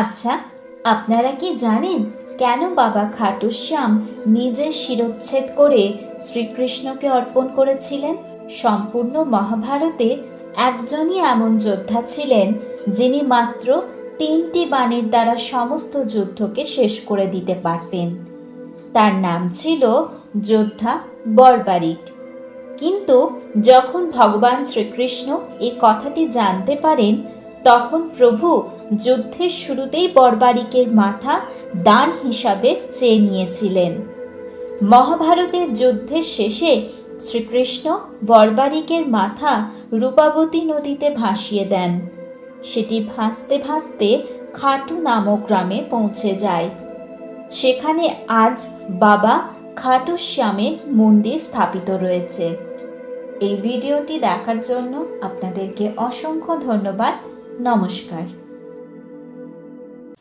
আচ্ছা আপনারা কি জানেন কেন বাবা খাটুশ্যাম নিজের শিরচ্ছেদ করে শ্রীকৃষ্ণকে অর্পণ করেছিলেন? সম্পূর্ণ মহাভারতে একজনই এমন যোদ্ধা ছিলেন যিনি মাত্র তিনটি বাণীর দ্বারা সমস্ত যুদ্ধকে শেষ করে দিতে পারতেন। তার নাম ছিল যোদ্ধা বরবারিক। কিন্তু যখন ভগবান শ্রীকৃষ্ণ এই কথাটি জানতে পারেন, তখন প্রভু যুদ্ধের শুরুতেই বরবারিকের মাথা দান হিসাবে চেয়ে নিয়েছিলেন। মহাভারতের যুদ্ধের শেষে শ্রীকৃষ্ণ বরবারিকের মাথা রূপাবতী নদীতে ভাসিয়ে দেন। সেটি ভাসতে ভাসতে খাটু নামক গ্রামে পৌঁছে যায়। সেখানে আজ বাবা খাটু শ্যামের মন্দির স্থাপিত রয়েছে। এই ভিডিওটি দেখার জন্য আপনাদেরকে অসংখ্য ধন্যবাদ। নমস্কার।